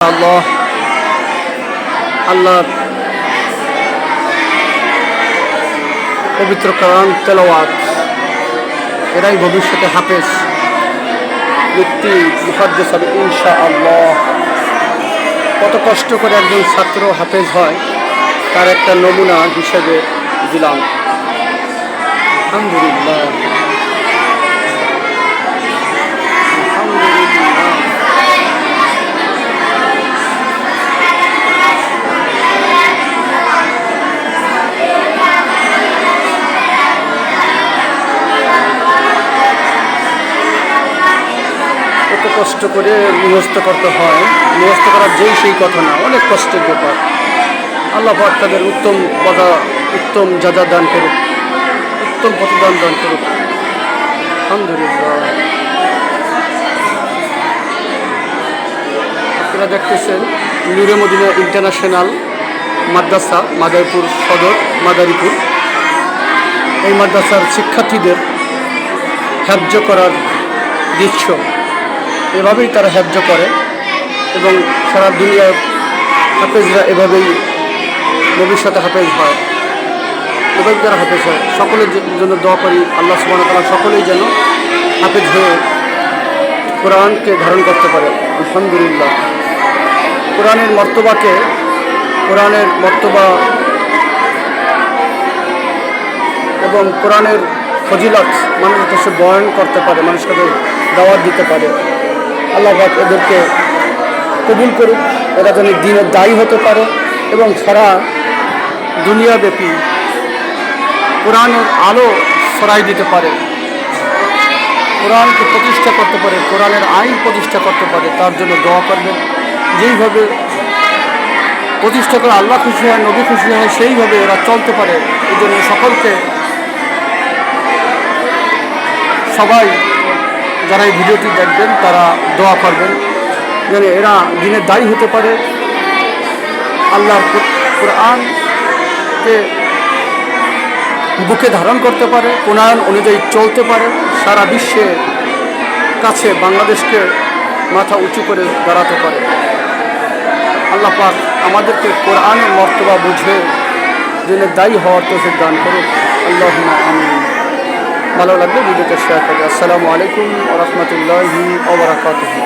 আল্লাহ। আল্লাহ। পবিত্র কোরআন, তেলাওয়াত। এরাই ভবিষ্যতে হাফেজ। ব্যক্তি মুখাদ্দেস হবে ইনশা আল্লাহ কত কষ্ট করে একজন ছাত্র হাফেজ হয়, তার একটা নমুনা হিসেবে দিলাম। আলহামদুলিল্লাহ। কষ্ট করে মুখস্থ করতে হয়, মুখস্থ করার যেই সেই কথা না, অনেক কষ্টের ব্যাপার। আল্লাহ পাক তাদের উত্তম পদা উত্তম যাজা দান করুক, উত্তম প্রতিদান দান করুক। আপনারা দেখতেছেন নুরে মদিনা ইন্টারন্যাশনাল মাদ্রাসা, মাদারীপুর সদর, মাদারীপুর। এই মাদ্রাসার শিক্ষার্থীদের হ্যাব্য করার দৃশ্য। এভাবেই তারা হ্যাব্য করে এবং সারা দুনিয়ার হাফেজরা এভাবেই ভবিষ্যতে হাফেজ হয়। এভাবেই তারা হাফেজ হয়। সকলের জন্য দোয়া করি, আল্লাহ সুবাহ তালা সকলেই যেন হাফেজ হয়ে কোরআনকে ধারণ করতে পারে। আলহামদুলিল্লাহ। কোরআনের মর্তবাকে, কোরআনের মর্তবা এবং কোরআনের ফজিলত মানুষের কাছে বয়ন করতে পারে, মানুষকে দাওয়াত দিতে পারে। আল্লাহ পাক এদেরকে কবুল করুক। এরা যেন দিনের দায়ী হতে পারে এবং সারা দুনিয়াব্যাপী কোরআনের আলো ছড়াই দিতে পারে। কোরআনকে প্রতিষ্ঠা করতে পারে, কোরআনের আইন প্রতিষ্ঠা করতে পারে, তার জন্য দোয়া করবেন। যেইভাবে প্রতিষ্ঠা করে আল্লাহ খুশি হয়, নবী খুশি হয়, সেইভাবে এরা চলতে পারে। এই জন্য সকলকে সবাই যারা এই ভিডিওটি দেখবেন, তারা দোয়া করবেন। যেন এরা দিনের দায়ী হতে পারে। আল্লাহর কু- কোরআনকে বুকে ধারণ করতে পারে কোরআন অনুযায়ী চলতে পারে। সারা বিশ্বে কাছে বাংলাদেশকে মাথা উঁচু করে দাঁড়াতে পারে। আল্লাহ পাক আমাদেরকে কোরআনের মর্তবা বুঝে দিনের দায়ী হওয়ার তো দান করুক। আল্লাহ আমিন। ভালো লাগবে ভিডিওটা শেয়ার করবে আসসালামু আলাইকুম ওরহমতুল্লাহি ওবরাকাতুহু